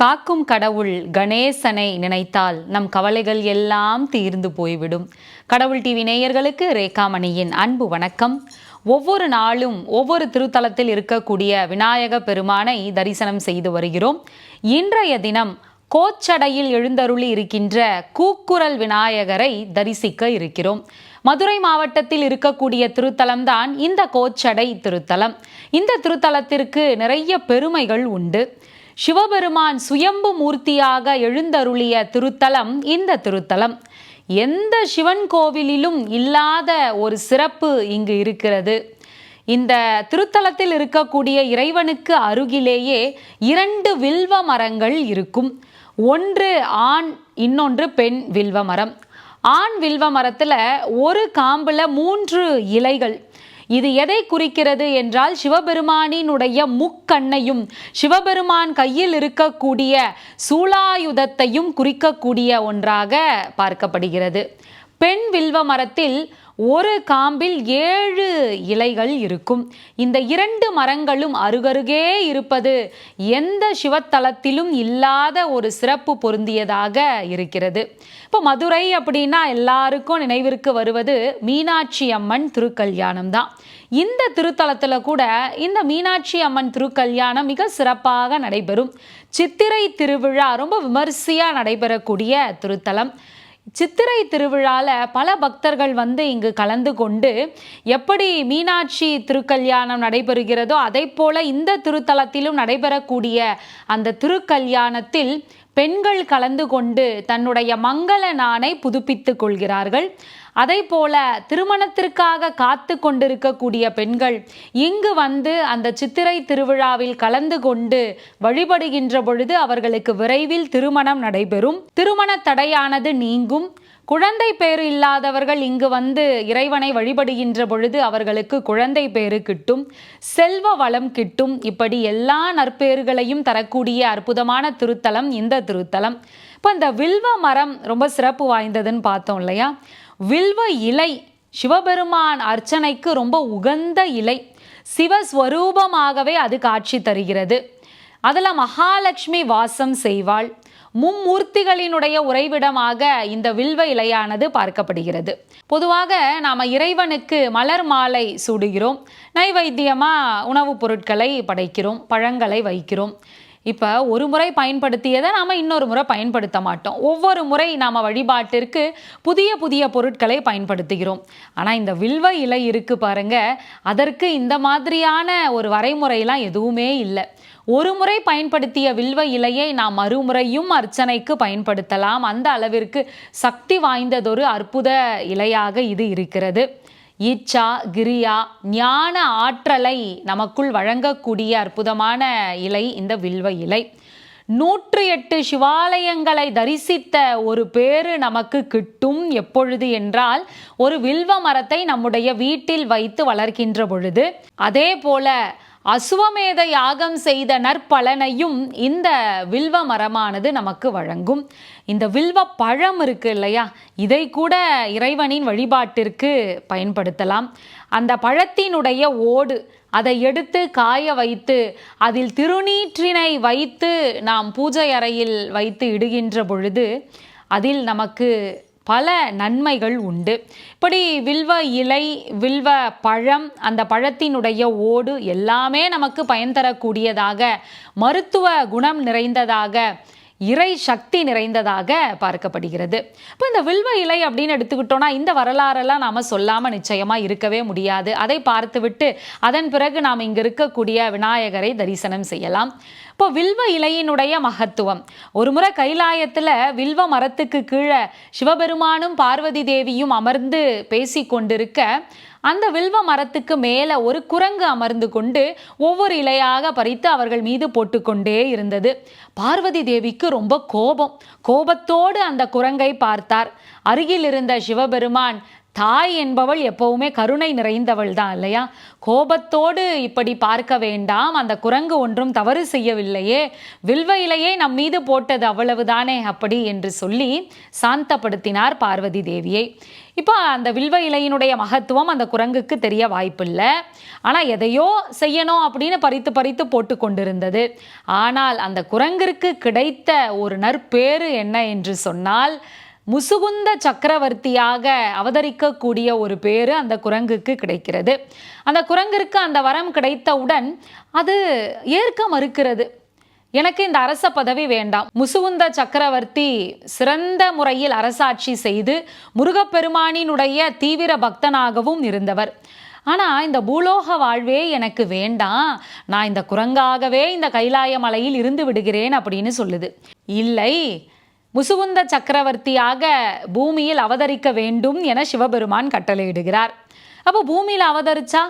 காக்கும் கடவுள் கணேசனை நினைத்தால் நம் கவலைகள் எல்லாம் தீர்ந்து போய்விடும். கடவுள் டிவி நேயர்களுக்கு ரேகாமணியின் அன்பு வணக்கம். ஒவ்வொரு நாளும் ஒவ்வொரு திருத்தலத்தில் இருக்கக்கூடிய விநாயக பெருமானை தரிசனம் செய்து வருகிறோம். இன்றைய தினம் கோச்சடையில் எழுந்தருளி இருக்கின்ற கூக்குரல் விநாயகரை தரிசிக்க இருக்கிறோம். மதுரை மாவட்டத்தில் இருக்கக்கூடிய திருத்தலம்தான் இந்த கோச்சடை திருத்தலம். இந்த திருத்தலத்திற்கு நிறைய பெருமைகள் உண்டு. சிவபெருமான் சுயம்பு மூர்த்தியாக எழுந்தருளிய திருத்தலம் இந்த திருத்தலம். எந்த சிவன் கோவிலிலும் இல்லாத ஒரு சிறப்பு இங்கு இருக்கிறது. இந்த திருத்தலத்தில் இருக்கக்கூடிய இறைவனுக்கு அருகிலேயே இரண்டு வில்வ மரங்கள் இருக்கும். ஒன்று ஆண் இன்னொன்று பெண் வில்வ மரம். ஆண் வில்வ மரத்தில் ஒரு காம்புல மூன்று இலைகள். இது எதை குறிக்கிறது என்றால் சிவபெருமானினுடைய முக்கண்ணையும் சிவபெருமான் கையில் இருக்கக்கூடிய சூலாயுதத்தையும் குறிக்கக்கூடிய ஒன்றாக பார்க்கப்படுகிறது. பெண் வில்வ மரத்தில் ஒரு காம்பில் ஏழு இலைகள் இருக்கும். இந்த இரண்டு மரங்களும் அருகருகே இருப்பது எந்த சிவத்தலத்திலும் இல்லாத ஒரு சிறப்பு பொருந்தியதாக இருக்கிறது. இப்போ மதுரை அப்படின்னா எல்லாருக்கும் நினைவிற்கு வருவது மீனாட்சி அம்மன் திருக்கல்யாணம் தான். இந்த திருத்தலத்தில் கூட இந்த மீனாட்சி அம்மன் திருக்கல்யாணம் மிக சிறப்பாக நடைபெறும். சித்திரை திருவிழா ரொம்ப விமரிசையாக நடைபெறக்கூடிய திருத்தலம். சித்திரை திருவிழால பல பக்தர்கள் வந்து இங்கு கலந்து கொண்டு எப்படி மீனாட்சி திருக்கல்யாணம் நடைபெறுகிறதோ அதை போல இந்த திருத்தலத்திலும் நடைபெறக்கூடிய அந்த திருக்கல்யாணத்தில் பெண்கள் கலந்து கொண்டு தன்னுடைய மங்கள நாணை புதுப்பித்துக் கொள்கிறார்கள். அதை போல திருமணத்திற்காக காத்து கொண்டிருக்கக்கூடிய பெண்கள் இங்கு வந்து அந்த சித்திரை திருவிழாவில் கலந்து கொண்டு வழிபடுகின்ற பொழுது அவர்களுக்கு விரைவில் திருமணம் நடைபெறும். திருமண தடையானது நீங்கும். குழந்தை பேறு இல்லாதவர்கள் இங்கு வந்து இறைவனை வழிபடுகின்ற பொழுது அவர்களுக்கு குழந்தை பேறு கிட்டும். செல்வ வளம் கிட்டும். இப்படி எல்லா நற்பேறுகளையும் தரக்கூடிய அற்புதமான திருத்தலம் இந்த திருத்தலம். இப்போ இந்த வில்வ மரம் ரொம்ப சிறப்பு வாய்ந்ததுன்னு பார்த்தோம் இல்லையா? வில்வ இலை. சிவபெருமான் அர்ச்சனைக்கு ரொம்ப உகந்த இலை. சிவஸ்வரூபமாகவே அது காட்சி தருகிறது. அதில் மகாலட்சுமி வாசம் செய்வாள். மும்மூர்த்திகளினுடைய உறைவிடமாக இந்த வில்வ இலையானது பார்க்கப்படுகிறது. பொதுவாக நாம் இறைவனுக்கு மலர் மாலை சூடுகிறோம். நைவைத்தியமாக உணவுப் பொருட்களை படைக்கிறோம் பழங்களை வைக்கிறோம். இப்போ ஒரு முறை பயன்படுத்தியதை நாம் இன்னொரு முறை பயன்படுத்த மாட்டோம். ஒவ்வொரு முறை நாம் வழிபாட்டிற்கு புதிய புதிய பொருட்களை பயன்படுத்துகிறோம். ஆனால் இந்த வில்வ இலை இருக்குது பாருங்க. அதற்கு இந்த மாதிரியான ஒரு வரைமுறையெல்லாம் எதுவுமே இல்லை. ஒரு முறை பயன்படுத்திய வில்வ இலையை நாம் மறுமுறையும் அர்ச்சனைக்கு பயன்படுத்தலாம். அந்த அளவிற்கு சக்தி வாய்ந்ததொரு அற்புத இலையாக இது இருக்கிறது. ஈச்சா கிரியா ஞான ஆற்றலை நமக்குள் வழங்கக்கூடிய அற்புதமான இலை இந்த வில்வ இலை. நூற்று எட்டு சிவாலயங்களை தரிசித்த ஒரு பேரு நமக்கு கிட்டும் எப்பொழுது என்றால் ஒரு வில்வ மரத்தை நம்முடைய வீட்டில் வைத்து வளர்க்கின்ற பொழுது. அதே போல அசுவமேத யாகம் செய்த நற்பலனையும் இந்த வில்வ மரமானது நமக்கு வழங்கும். இந்த வில்வ பழம் இருக்கு இல்லையா? இதை கூட இறைவனின் வழிபாட்டிற்கு பயன்படுத்தலாம். அந்த பழத்தினுடைய ஓடு அதை எடுத்து காய வைத்து அதில் திருநீற்றினை வைத்து நாம் பூஜை அறையில் வைத்து இடுகின்ற பொழுது அதில் நமக்கு பல நன்மைகள் உண்டு. இப்படி வில்வ இலை வில்வ பழம் அந்த பழத்தினுடைய ஓடு எல்லாமே நமக்கு பயன் தரக்கூடியதாக மருத்துவ குணம் நிறைந்ததாக இறை சக்தி நிறைந்ததாக பார்க்கப்படுகிறது. இப்போ இந்த வில்வ இலை அப்படின்னு எடுத்துக்கிட்டோன்னா இந்த வரலாறெல்லாம் நாம் சொல்லாமல் நிச்சயமாக இருக்கவே முடியாது. அதை பார்த்துவிட்டு அதன் பிறகு நாம் இங்கே இருக்கக்கூடிய விநாயகரை தரிசனம் செய்யலாம். இப்போ வில்வ இலையினுடைய மகத்துவம். ஒரு முறை கைலாயத்தில் வில்வ மரத்துக்கு கீழே சிவபெருமானும் பார்வதி தேவியும் அமர்ந்து பேசி கொண்டிருக்க அந்த வில்வ மரத்துக்கு மேலே ஒரு குரங்கு அமர்ந்து கொண்டு ஒவ்வொரு இலையாக பறித்து அவர்கள் மீது போட்டுக்கொண்டே இருந்தது. பார்வதி தேவிக்கு ரொம்ப கோபம். கோபத்தோடு அந்த குரங்கை பார்த்தார். அருகில் இருந்த சிவபெருமான் தாய் என்பவள் எப்பவுமே கருணை நிறைந்தவள் தான் இல்லையா? கோபத்தோடு இப்படி பார்க்க வேண்டாம். அந்த குரங்கு ஒன்றும் தவறு செய்யவில்லையே. வில்வ இலையை நம் மீது போட்டது அவ்வளவுதானே அப்படி என்று சொல்லி சாந்தப்படுத்தினார் பார்வதி தேவியை. இப்போ அந்த வில்வ இலையினுடைய மகத்துவம் அந்த குரங்குக்கு தெரிய வாய்ப்பில்லை. ஆனால் எதையோ செய்யணும் அப்படின்னு பறித்து பறித்து போட்டு கொண்டிருந்தது. ஆனால் அந்த குரங்கிற்கு கிடைத்த ஒரு நற்பேறு என்ன என்று சொன்னால் முசுகுந்த சக்கரவர்த்தியாக அவதரிக்கக்கூடிய ஒரு பேர் அந்த குரங்குக்கு கிடைக்கிறது. அந்த குரங்கிற்கு அந்த வரம் கிடைத்தவுடன் அது ஏற்க மறுக்கிறது. எனக்கு இந்த அரச பதவி வேண்டாம். முசுகுந்த சக்கரவர்த்தி சிறந்த முறையில் அரசாட்சி செய்து முருகப்பெருமானினுடைய தீவிர பக்தனாகவும் இருந்தவர். ஆனால் இந்த பூலோக வாழ்வே எனக்கு வேண்டாம். நான் இந்த குரங்காகவே இந்த கைலாய மலையில் இருந்து விடுகிறேன் அப்படின்னு சொல்லுது. இல்லை முசுகுந்த சக்கரவர்த்தியாக பூமியில் அவதரிக்க வேண்டும் என சிவபெருமான் கட்டளையிடுகிறார். அப்போ பூமியில் அவதரிச்சா?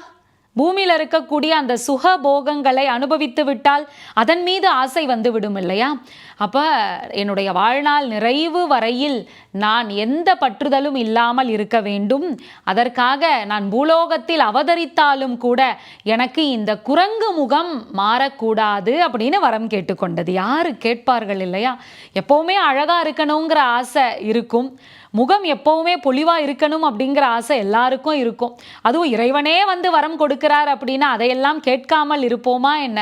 பூமியில் இருக்கக்கூடிய அந்த சுக போகங்களை அனுபவித்து விட்டால் அதன் மீது ஆசை வந்து விடும் இல்லையா? அப்போ என்னுடைய வாழ்நாள் நிறைவு வரையில் நான் எந்த பற்றுதலும் இல்லாமல் இருக்க வேண்டும். அதற்காக நான் பூலோகத்தில் அவதரித்தாலும் கூட எனக்கு இந்த குரங்கு முகம் மாறக்கூடாது அப்படின்னு வரம் கேட்டுக்கொண்டது. யார் கேட்பார்கள் இல்லையா? எப்போவுமே அழகாக இருக்கணுங்கிற ஆசை இருக்கும். முகம் எப்பவுமே பொலிவா இருக்கணும் அப்படிங்கிற ஆசை எல்லாருக்கும் இருக்கும். அதுவும் இறைவனே வந்து வரம் கொடுக்கிறார் அப்படின்னா அதையெல்லாம் கேட்காமல் இருப்போமா என்ன?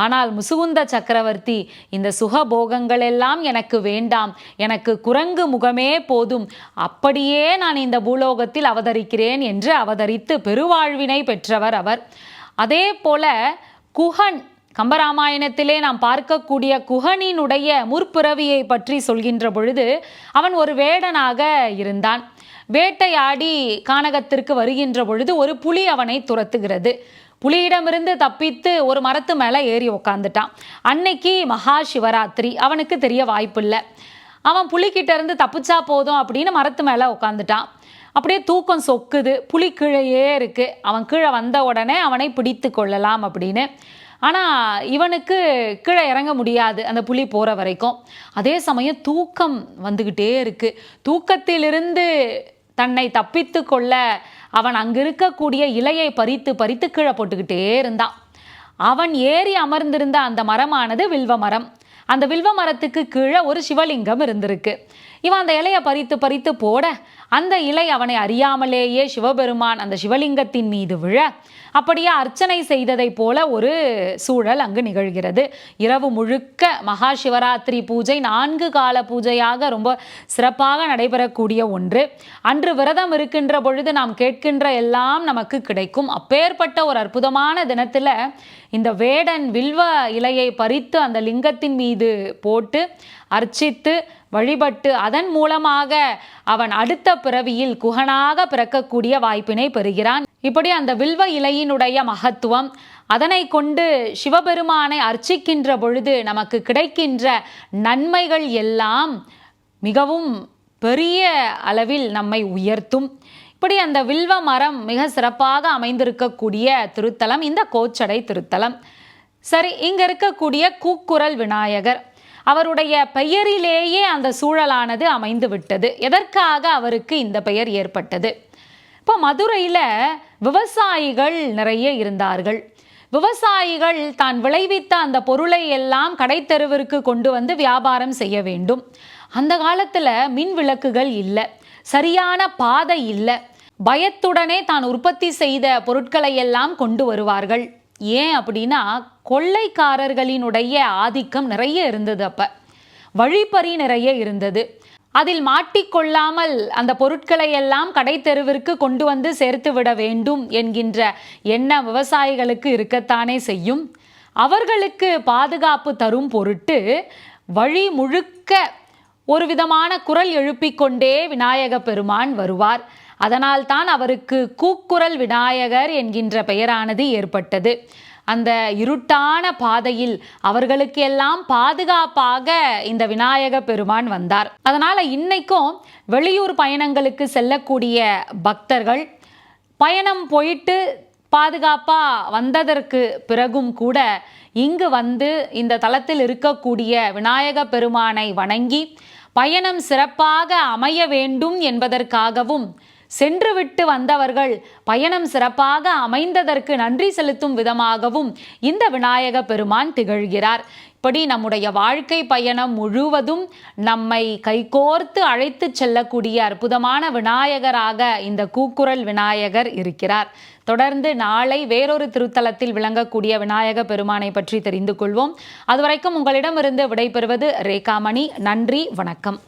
ஆனால் முசுகுந்த சக்கரவர்த்தி இந்த சுகபோகங்கள் எல்லாம் எனக்கு வேண்டாம். எனக்கு குரங்கு முகமே போதும். அப்படியே நான் இந்த பூலோகத்தில் அவதரிக்கிறேன் என்று அவதரித்து பெருவாழ்வினை பெற்றவர் அவர். அதே போல குஹன் கம்பராமாயணத்திலே நாம் பார்க்கக்கூடிய குஹனினுடைய முற்பிறவியை பற்றி சொல்கின்ற பொழுது அவன் ஒரு வேடனாக இருந்தான். வேட்டையாடி கானகத்திற்கு வருகின்ற பொழுது ஒரு புலி அவனை துரத்துகிறது. புலியிடமிருந்து தப்பித்து ஒரு மரத்து மேலே ஏறி உக்காந்துட்டான். அன்னைக்கு மகா சிவராத்திரி அவனுக்கு தெரிய வாய்ப்பில்லை. அவன் புலிக்கிட்ட இருந்து தப்பிச்சா போதும் அப்படின்னு மரத்து மேலே உட்காந்துட்டான் அப்படியே தூக்கம் சொக்குது. புலி கீழேயே இருக்கு. அவன் கீழே வந்த உடனே அவனை பிடித்து கொள்ளலாம் அப்படின்னு. ஆனால் இவனுக்கு கீழே இறங்க முடியாது அந்த புலி போகிற வரைக்கும். அதே சமயம் தூக்கம் வந்துக்கிட்டே இருக்குது தூக்கத்திலிருந்து தன்னை தப்பித்து கொள்ள அவன் அங்கிருக்கக்கூடிய இலையை பறித்து பறித்து கீழே போட்டுக்கிட்டே இருந்தான். அவன் ஏறி அமர்ந்திருந்த அந்த மரமானது வில்வ மரம். அந்த வில்வ மரத்துக்கு கீழே ஒரு சிவலிங்கம் இருந்திருக்கு. இவன் அந்த இலையை பறித்து பறித்து போட அந்த இலை அவனை அறியாமலேயே சிவபெருமான் அந்த சிவலிங்கத்தின் மீது விழ அப்படியே அர்ச்சனை செய்ததைப் போல ஒரு சூழல் அங்கு நிகழ்கிறது. இரவு முழுக்க மகா சிவராத்திரி பூஜை நான்கு கால பூஜையாக ரொம்ப சிறப்பாக நடைபெறக்கூடிய ஒன்று. அன்று விரதம் இருக்கின்ற பொழுது நாம் கேட்கின்ற எல்லாம் நமக்கு கிடைக்கும். அப்பேற்பட்ட ஒரு அற்புதமான தினத்தில் இந்த வேடன் வில்வ இலையை பறித்து அந்த லிங்கத்தின் மீது போட்டு அர்ச்சித்து வழிபட்டு அதன் மூலமாக அவன் அடுத்த பிறவியில் குகனாக பிறக்கக்கூடிய வாய்ப்பினை பெறுகிறான். இப்படி அந்த வில்வ இலையினுடைய மகத்துவம் அதனை கொண்டு சிவபெருமானை அர்ச்சிக்கின்ற பொழுது நமக்கு கிடைக்கின்ற நன்மைகள் எல்லாம் மிகவும் பெரிய அளவில் நம்மை உயர்த்தும். இப்படி அந்த வில்வ மரம் மிக சிறப்பாக அமைந்திருக்கக்கூடிய திருத்தலம் இந்த கோச்சடை திருத்தலம். சரி இங்க இருக்கக்கூடிய கூக்குரல் விநாயகர். அவருடைய பெயரிலேயே அந்த சூழலானது அமைந்து விட்டது எதற்காக அவருக்கு இந்த பெயர் ஏற்பட்டது? இப்போ மதுரையில் விவசாயிகள் நிறைய இருந்தார்கள். விவசாயிகள் தான் விளைவித்த அந்த பொருளை எல்லாம் கடைத்தெருவிற்கு கொண்டு வந்து வியாபாரம் செய்ய வேண்டும். அந்த காலத்தில் மின் விளக்குகள் இல்லை. சரியான பாதை இல்லை. பயத்துடனே தான் உற்பத்தி செய்த பொருட்களை எல்லாம் கொண்டு வருவார்கள். ஏன் அப்படின்னா கொள்ளைக்காரர்களினுடைய ஆதிக்கம் நிறைய இருந்தது அப்ப. வழிப்பறி நிறைய இருந்தது. அதில் மாட்டிக்கொள்ளாமல் அந்த பொருட்களை எல்லாம் கடை தெருவிற்கு கொண்டு வந்து சேர்த்து விட வேண்டும் என்கின்ற எண்ணம் விவசாயிகளுக்கு இருக்கத்தானே செய்யும். அவர்களுக்கு பாதுகாப்பு தரும் பொருட்டு வழி முழுக்க ஒரு விதமான குரல் எழுப்பிக்கொண்டே விநாயக பெருமான் வருவார். அதனால்தான் அவருக்கு கூக்குரல் விநாயகர் என்கின்ற பெயரானது ஏற்பட்டது. அந்த இருட்டான பாதையில் அவர்களுக்கு எல்லாம் பாதுகாப்பாக இந்த விநாயக பெருமான் வந்தார். அதனால இன்னைக்கும் வெளியூர் பயணங்களுக்கு செல்லக்கூடிய பக்தர்கள் பயணம் போயிட்டு பாதுகாப்பாக வந்ததற்கு பிறகும் கூட இங்கு வந்து இந்த தளத்தில் இருக்கக்கூடிய விநாயக பெருமானை வணங்கி பயணம் சிறப்பாக அமைய வேண்டும் என்பதற்காகவும் சென்றுவிட்டு வந்தவர்கள் பயணம் சிறப்பாக அமைந்ததற்கு நன்றி செலுத்தும் விதமாகவும் இந்த விநாயக பெருமான் திகழ்கிறார். இப்படி நம்முடைய வாழ்க்கை பயணம் முழுவதும் நம்மை கைகோர்த்து அழைத்து செல்லக்கூடிய அற்புதமான விநாயகராக இந்த கூக்குரல் விநாயகர் இருக்கிறார். தொடர்ந்து நாளை வேறொரு திருத்தலத்தில் விளங்கக்கூடிய விநாயக பெருமானை பற்றி தெரிந்து கொள்வோம். அதுவரைக்கும் உங்களிடமிருந்து விடைபெறுவது ரேகாமணி. நன்றி வணக்கம்.